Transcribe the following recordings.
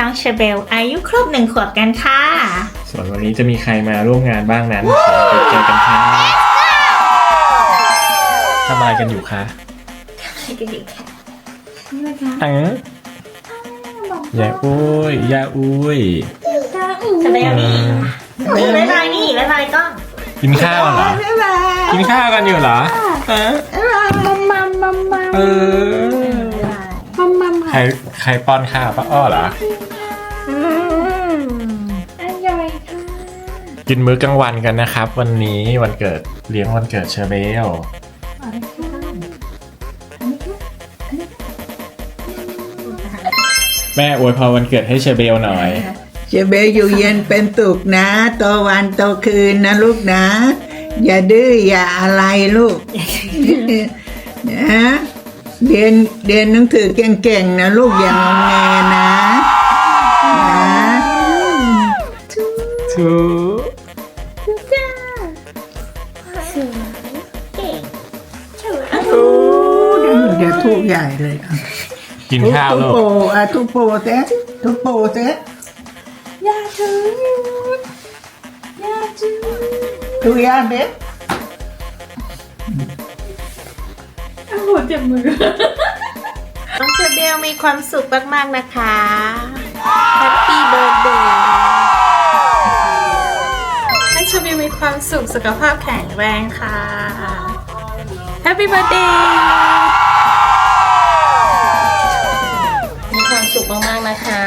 น้องเชอเบลอายุครบหนึ่งขวบกันค่ะ ส่วนวันนี้จะมีใครมาร่วมงานบ้างนั้นเดี๋ยวไปเจอกันครับทำอะไรกันอยู่คะให้กันดีค่ะอังยาอุ้ยยาอุ้ยเชอเบลนี่นี่บ๊ายบายนี่บ๊ายบายกล้องกินข้าวเหรอบ๊ายบายกินข้าวกันอยู่เหรอฮะมัมมัมมัมมัมเออมัมมัม ใครใครป้อนข้าวป้าอ้อเหรออืมอร่อยค่ะกินมื้อกลางวันกันนะครับ วันนี้วันเกิดเลี้ยงวันเกิดเชอร์เบลแม่อวยพรวันเกิดให้เชอร์เบลหน่อยเจเบลอยู่เย็นเป็นตุกนะโตวันโตคืนนะลูกนะ อย่าดื้ออย่าอะไรลูก นะ เรียนเรียนหนังสือเก่งๆนะลูกอย่างงอแงนะนะทูเก่งเดี๋ยวทุกใหญ่เลยอะกินข้าวทุกลูกโปอะทุกโปเซ็ทุกโปเซ็อย่าถืออย่าถือทุกยาเบ็ดน้องเชอเบลมีความสุขมาก ๆ นะคะ Happy Birthday ให้เชอเบลมีความสุขสุขภาพแข็งแรงค่ะ Happy Birthday มีความสุขมาก ๆ นะคะ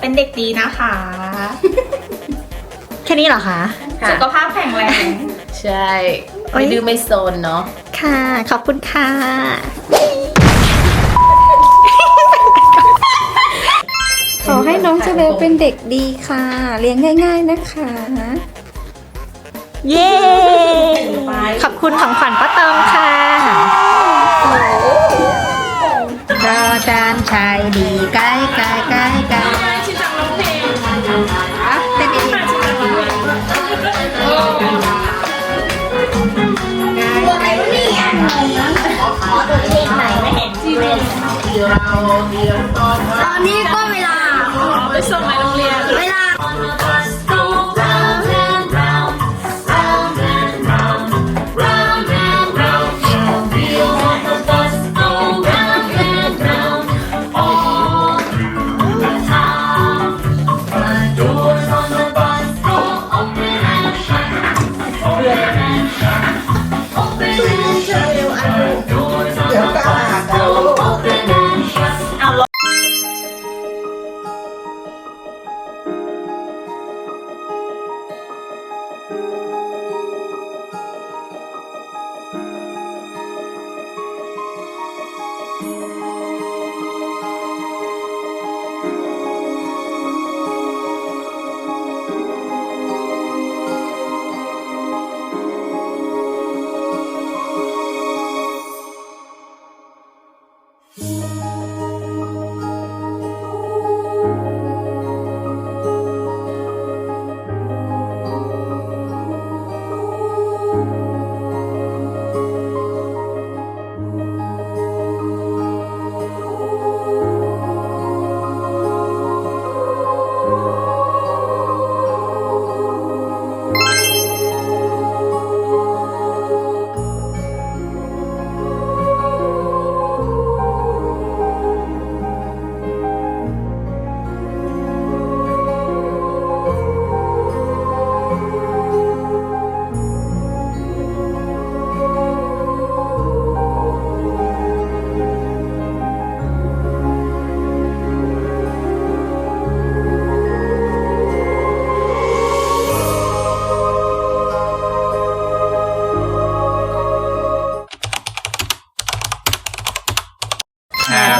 เป็นเด็กดีนะคะ แค่นี้เหรอคะค่ะสุขภาพแข็งแรง ใช่โอ๊ยไม่ดื้อไม่โซนเนาะ ค่ะ ขอบคุณค่ะ ขอให้น้องเจเบลเป็นเด็กดีค่ะ เลี้ยงง่าย ๆนะคะ เย้ ขอบคุณของขวัญป้าตองค่ะรอจานชายดี เดี๋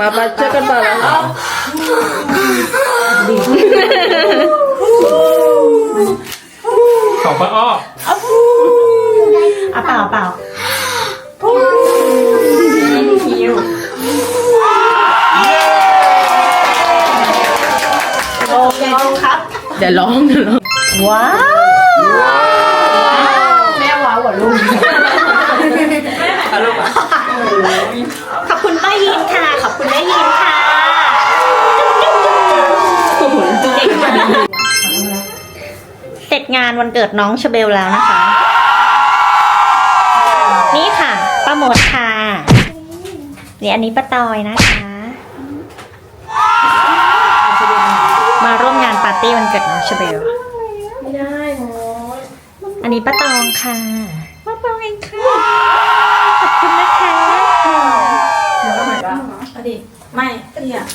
มาไปช่วยกันเปิดแล้ว ของป้าอ้ออะเปล่าเปล่าโอเคครับ เดี๋ยวร้องเดี๋ยวร้องว้าวแม่ว้าวกว่าลูก ขอบคุณป้ายินค่ะ ขอบคุณแม่ยินค่ะเสร็จงานวันเกิดน้องชเบลแล้วนะคะ นี่ค่ะป้าหมดค่ะนี่อันนี้ป้าตอยนะคะ มาร่วมงานปาร์ตี้วันเกิดน้องชเบล ไม่ได้หมออันนี้ป้าตองค่ะ 对呀。